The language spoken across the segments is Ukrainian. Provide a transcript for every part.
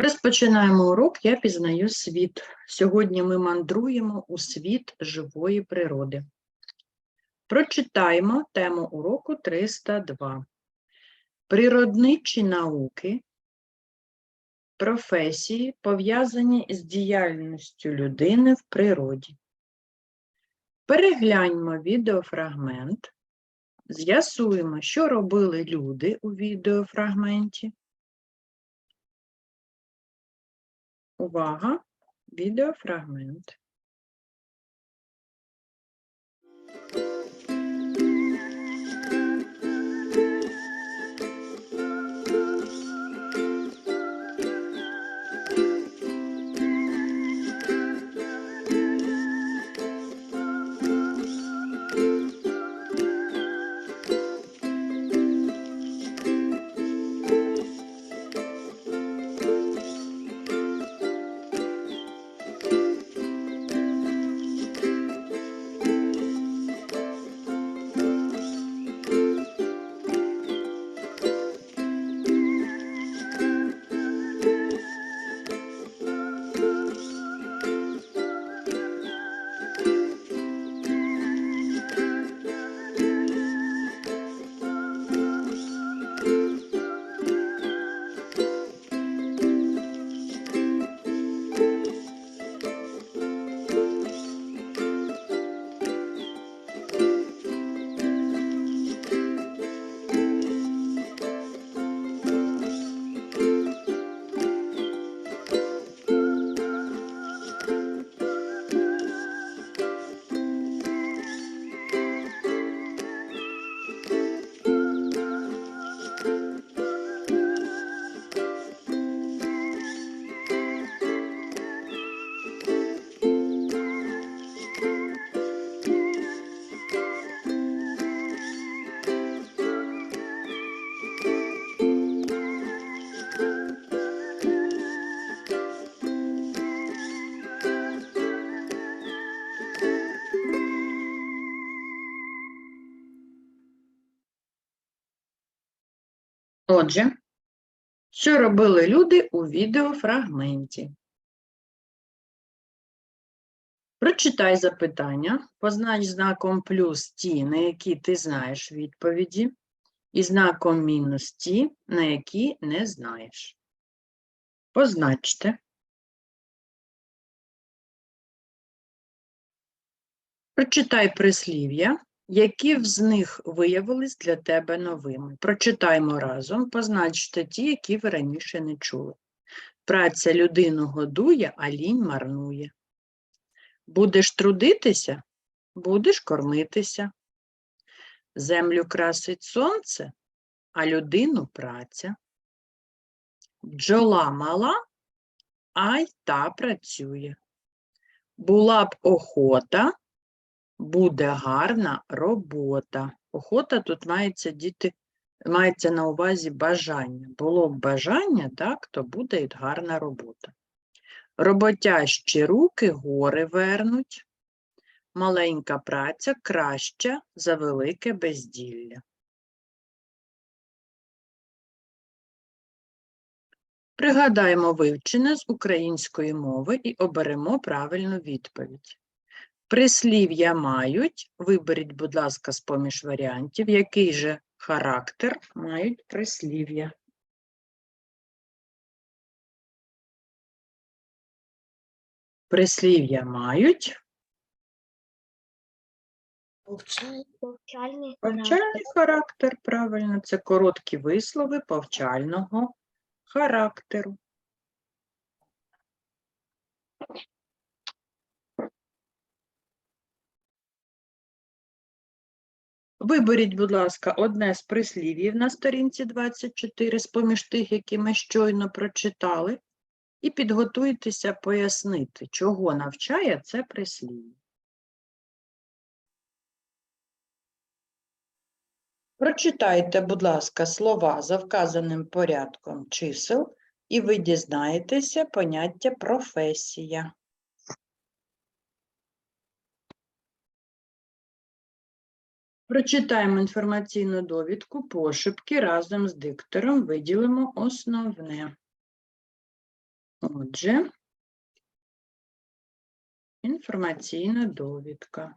Розпочинаємо урок Я пізнаю світ. Сьогодні ми мандруємо у світ живої природи. Прочитаємо тему уроку 302. Природничі науки, професії, пов'язані з діяльністю людини в природі. Перегляньмо відеофрагмент, з'ясуємо, що робили люди у відеофрагменті. Увага! Відеофрагмент. Отже, що робили люди у відеофрагменті? Прочитай запитання, познач знаком плюс ті, на які ти знаєш відповіді, і знаком мінус ті, на які не знаєш. Позначте. Прочитай прислів'я, які з них виявились для тебе новими. Прочитаймо разом, позначте ті, які ви раніше не чули. Праця людину годує, а лінь марнує. Будеш трудитися, будеш кормитися. Землю красить сонце, а людину праця. Бджола мала, а й та працює. Була б охота, буде гарна робота. Охота тут мається діти, мається на увазі бажання. Було б бажання, так, то буде і гарна робота. Роботящі руки гори вернуть. Маленька праця краща за велике безділля. Пригадаємо вивчене з української мови і оберемо правильну відповідь. Прислів'я мають, виберіть, будь ласка, з-поміж варіантів, який же характер мають прислів'я. Прислів'я мають Повчальний характер. характер, правильно, це короткі вислови повчального характеру. Виберіть, будь ласка, одне з прислів'їв на сторінці 24 з-поміж тих, які ми щойно прочитали, і підготуйтеся пояснити, чого навчає це прислів'я. Прочитайте, будь ласка, слова за вказаним порядком чисел, і ви дізнаєтеся поняття професія. Прочитаємо інформаційну довідку пошепки разом з диктором виділимо основне. Отже, інформаційна довідка.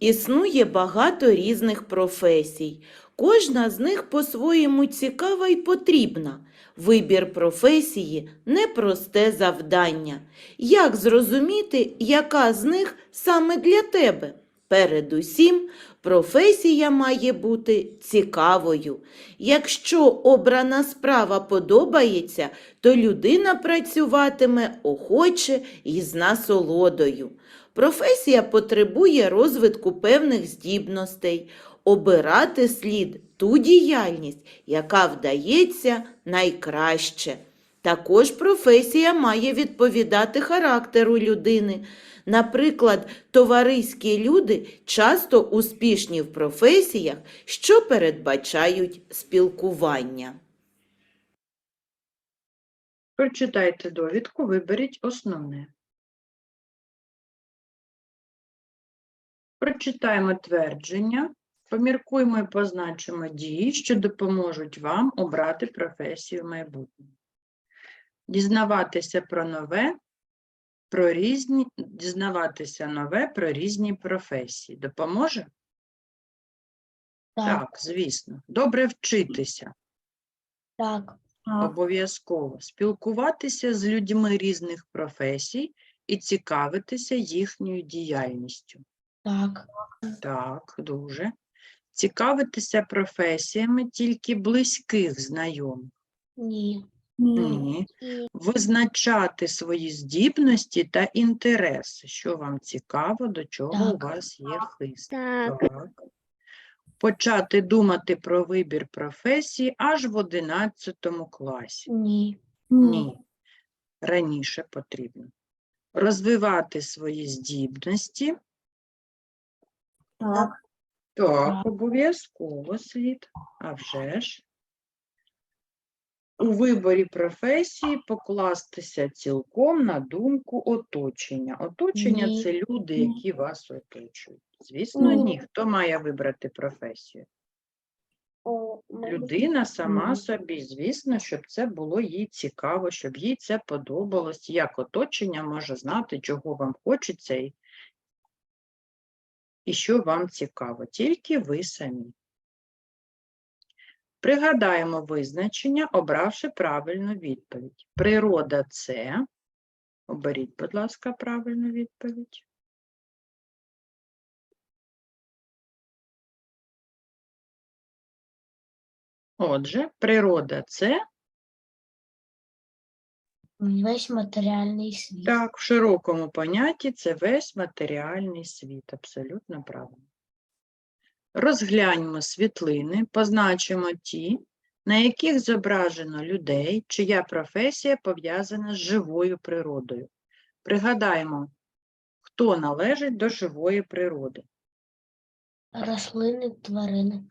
Існує багато різних професій. Кожна з них по-своєму цікава і потрібна. Вибір професії непросте завдання. Як зрозуміти, яка з них саме для тебе? Передусім, професія має бути цікавою. Якщо обрана справа подобається, то людина працюватиме охоче і з насолодою. Професія потребує розвитку певних здібностей. Обирати слід ту діяльність, яка вдається найкраще. Також професія має відповідати характеру людини. Наприклад, товариські люди часто успішні в професіях, що передбачають спілкування. Прочитайте довідку, виберіть основне. Прочитаємо твердження, поміркуємо і позначимо дії, що допоможуть вам обрати професію в майбутньому. Дізнаватися про нове, про різні, дізнаватися нове про різні професії. Допоможе? Так, Так, звісно. Добре вчитися. так, Обов'язково спілкуватися з людьми різних професій і цікавитися їхньою діяльністю. Так, Так, дуже. Цікавитися професіями тільки близьких знайомих. ні. Ні. Визначати свої здібності та інтереси, що вам цікаво, до чого у вас є хист. Так. Так. Почати думати про вибір професії аж в 11 класі. Ні. Ні, раніше потрібно. Розвивати свої здібності. Так. Так, обов'язково слід. А вже ж. У виборі професії покластися цілком на думку оточення. Оточення Ні. це люди, які вас оточують. Звісно, Ні. ні. Хто має вибрати професію? Людина сама Ні. собі, звісно, щоб це було їй цікаво, щоб їй це подобалось, як оточення може знати, чого вам хочеться і, і що вам цікаво. Тільки ви самі. Пригадаємо визначення, обравши правильну відповідь. Природа це. Оберіть, будь ласка, правильну відповідь. Отже, природа це Весь матеріальний світ. Так, в широкому понятті це весь матеріальний світ, абсолютно правильно. Розгляньмо світлини, позначимо ті, на яких зображено людей, чия професія пов'язана з живою природою. Пригадаємо, хто належить до живої природи. Рослини, тварини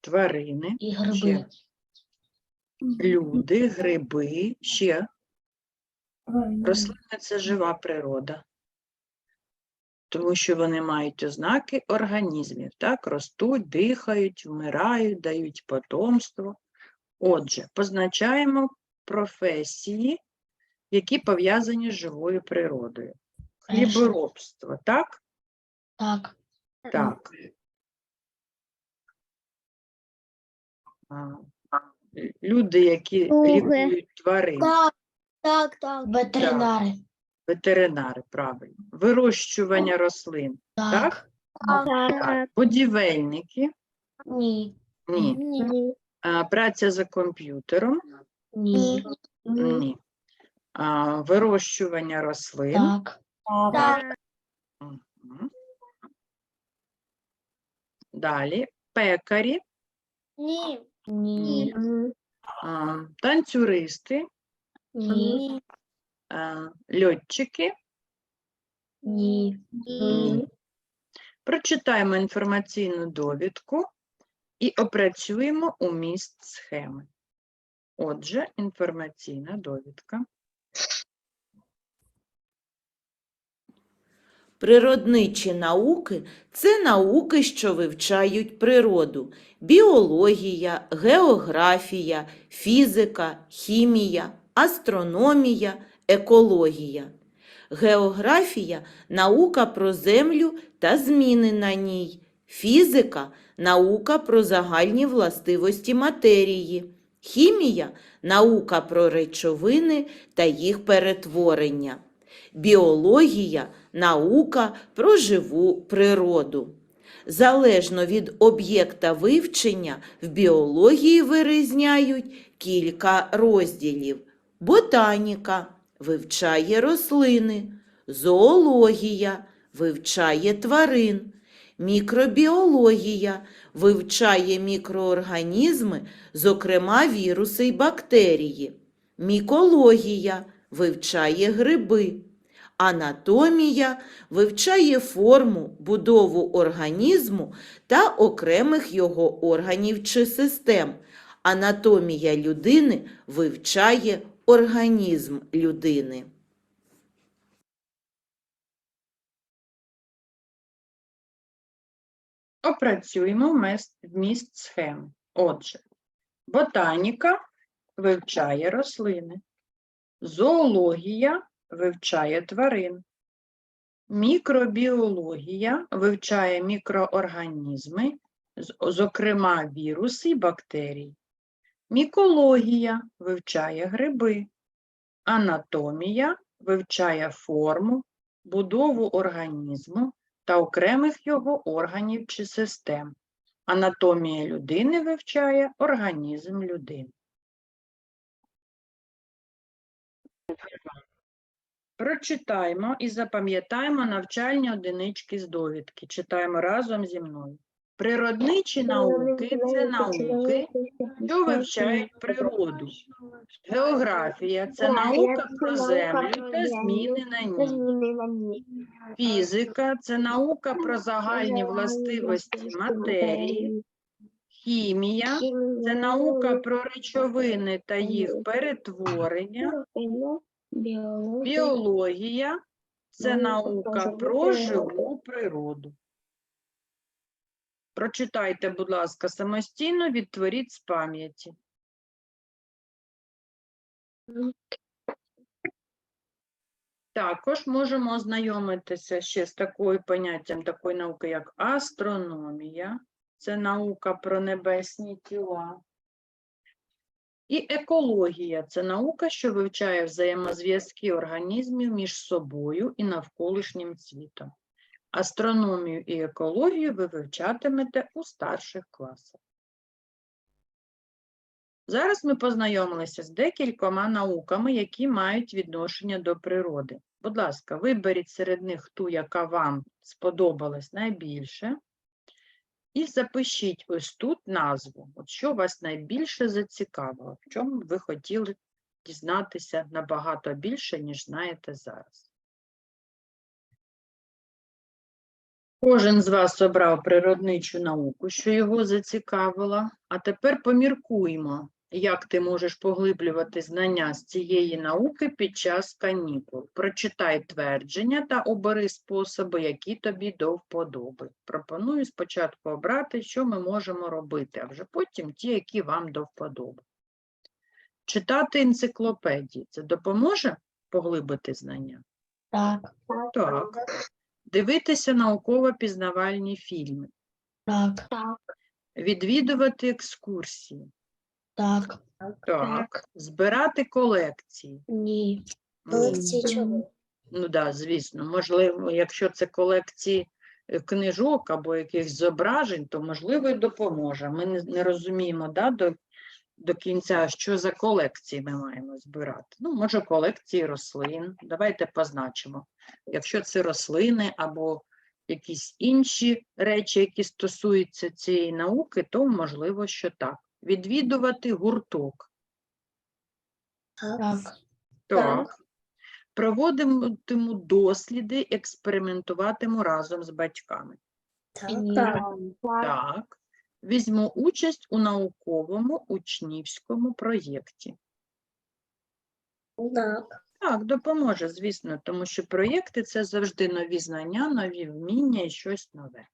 Тварини, і ще гриби. Люди, гриби, ще Рослини це жива природа, тому що вони мають ознаки організмів, так, ростуть, дихають, вмирають, дають потомство. Отже, позначаємо професії, які пов'язані з живою природою. Хліборобство, так? Так. Так. Люди, які Друге. лікують тварин. Так, так, так. Ветеринари. Ветеринари, правильно. Вирощування рослин. Так. Так. Будівельники. Ні. Ні. Ні. А, праця за комп'ютером. Ні. Ні. А, вирощування рослин. Так. Так. Мгм. Далі. Пекарі, Ні. Ні. а, танцюристи, Ні. а, льотчики. Ні. Ні. Прочитаємо інформаційну довідку і опрацюємо у міст схеми. Отже, інформаційна довідка. Природничі науки це науки, що вивчають природу: біологія, географія, фізика, хімія, астрономія, екологія. Географія наука про землю та зміни на ній. Фізика наука про загальні властивості матерії. Хімія наука про речовини та їх перетворення. Біологія наука про живу природу. Залежно від об'єкта вивчення, в біології вирізняють кілька розділів. Ботаніка вивчає рослини, зоологія вивчає тварин, мікробіологія вивчає мікроорганізми, зокрема віруси й бактерії, мікологія вивчає гриби. Анатомія вивчає форму, будову організму та окремих його органів чи систем. Анатомія людини вивчає організм людини. Опрацюємо вміст, схем. Отже, ботаніка вивчає рослини, зоологія вивчає тварин, мікробіологія вивчає мікроорганізми, зокрема віруси і бактерії. Мікологія вивчає гриби, анатомія вивчає форму, будову організму та окремих його органів чи систем. Анатомія людини вивчає організм людини. Прочитаємо і запам'ятаємо навчальні одинички з довідки. Читаємо разом зі мною. Природничі науки це науки, що вивчають природу. Географія це наука про землю та зміни на ній. Фізика це наука про загальні властивості матерії. Хімія це наука про речовини та їх перетворення. Біологія це наука про живу природу. Прочитайте, будь ласка, самостійно, відтворіть з пам'яті. Також можемо ознайомитися ще з такою поняттям такої науки, як астрономія. Це наука про небесні тіла. І екологія це наука, що вивчає взаємозв'язки організмів між собою і навколишнім світом. Астрономію і екологію ви вивчатимете у старших класах. Зараз ми познайомилися з декількома науками, які мають відношення до природи. Будь ласка, виберіть серед них ту, яка вам сподобалась найбільше, і запишіть ось тут назву, от що вас найбільше зацікавило, в чому ви хотіли дізнатися набагато більше, ніж знаєте зараз. Кожен з вас обрав природничу науку, що його зацікавила. А тепер поміркуємо, як ти можеш поглиблювати знання з цієї науки під час канікул. Прочитай твердження та обери способи, які тобі до вподоби. Пропоную спочатку обрати, що ми можемо робити, а вже потім ті, які вам до вподоби. Читати енциклопедії – це допоможе поглибити знання? Так, Так. Дивитися науково-пізнавальні фільми, так, відвідувати екскурсії, так, так. збирати колекції. ні. М, Ну да, звісно, можливо, якщо це колекції е, книжок або якихось зображень, то можливо і допоможе. Ми не, не розуміємо да, до, до кінця, що за колекції ми маємо збирати. Ну, може, колекції рослин. Давайте позначимо. Якщо це рослини або якісь інші речі, які стосуються цієї науки, то можливо, що так. Відвідувати гурток. Так, Так. Проводитиму досліди, експериментуватиму разом з батьками. ні. Так. Візьму участь у науковому учнівському проєкті. Так, допоможе, звісно, тому що проєкти це завжди нові знання, нові вміння і щось нове.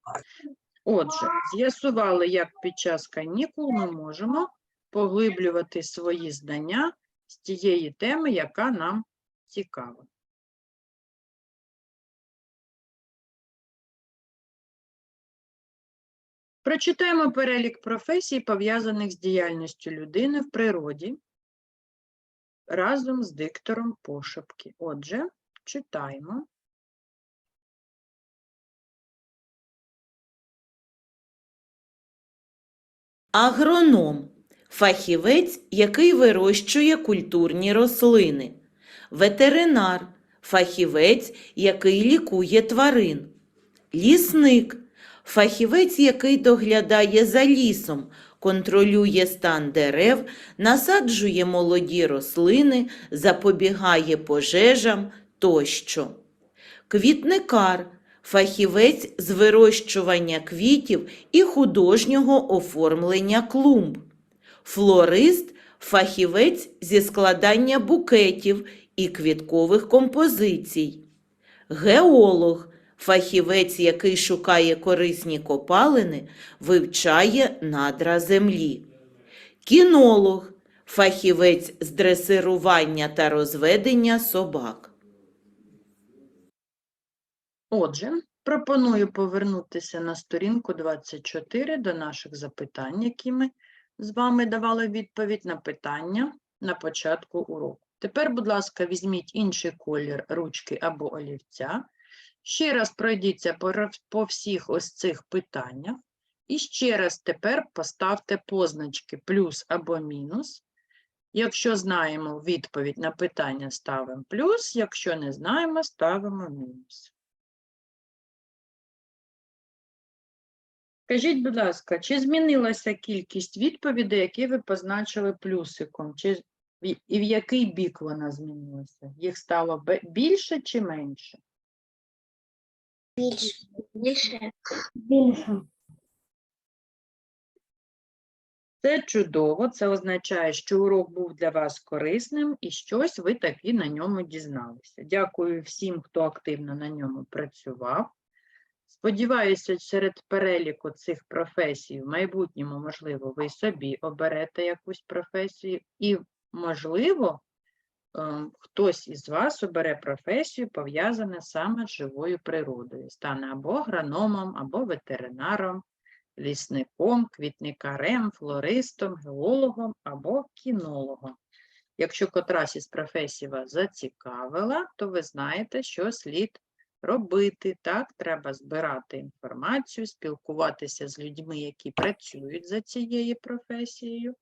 Отже, з'ясували, як під час канікул ми можемо поглиблювати свої знання з тієї теми, яка нам цікава. Прочитаємо перелік професій, пов'язаних з діяльністю людини в природі разом з диктором пошепки. Отже, читаємо. Агроном фахівець, який вирощує культурні рослини. Ветеринар фахівець, який лікує тварин. Лісник фахівець, який доглядає за лісом, контролює стан дерев, насаджує молоді рослини, запобігає пожежам тощо. Квітникар фахівець з вирощування квітів і художнього оформлення клумб. Флорист фахівець зі складання букетів і квіткових композицій. Геолог фахівець, який шукає корисні копалини, вивчає надра землі. Кінолог фахівець з дресирування та розведення собак. Отже, пропоную повернутися на сторінку 24 до наших запитань, які ми з вами давали відповідь на питання на початку уроку. Тепер, будь ласка, візьміть інший колір ручки або олівця. Ще раз пройдіться по, всіх ось цих питаннях. І ще раз тепер поставте позначки плюс або мінус. Якщо знаємо відповідь на питання, ставимо плюс, якщо не знаємо, ставимо мінус. Скажіть, будь ласка, чи змінилася кількість відповідей, які ви позначили плюсиком? Чи і в який бік вона змінилася? Їх стало більше чи менше? Більше. Більше. Більше. Це чудово, це означає, що урок був для вас корисним і щось ви таки на ньому дізналися. Дякую всім, хто активно на ньому працював. Сподіваюся, серед переліку цих професій в майбутньому, можливо, ви собі оберете якусь професію, і, можливо, ем, хтось із вас обере професію, пов'язану саме з живою природою, стане або агрономом, або ветеринаром, лісником, квітникарем, флористом, геологом або кінологом. Якщо котрась із професій вас зацікавила, то ви знаєте, що слід робити. Так, треба збирати інформацію, спілкуватися з людьми, які працюють за цією професією.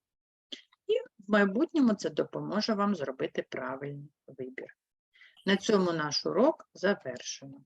І в майбутньому це допоможе вам зробити правильний вибір. На цьому наш урок завершено.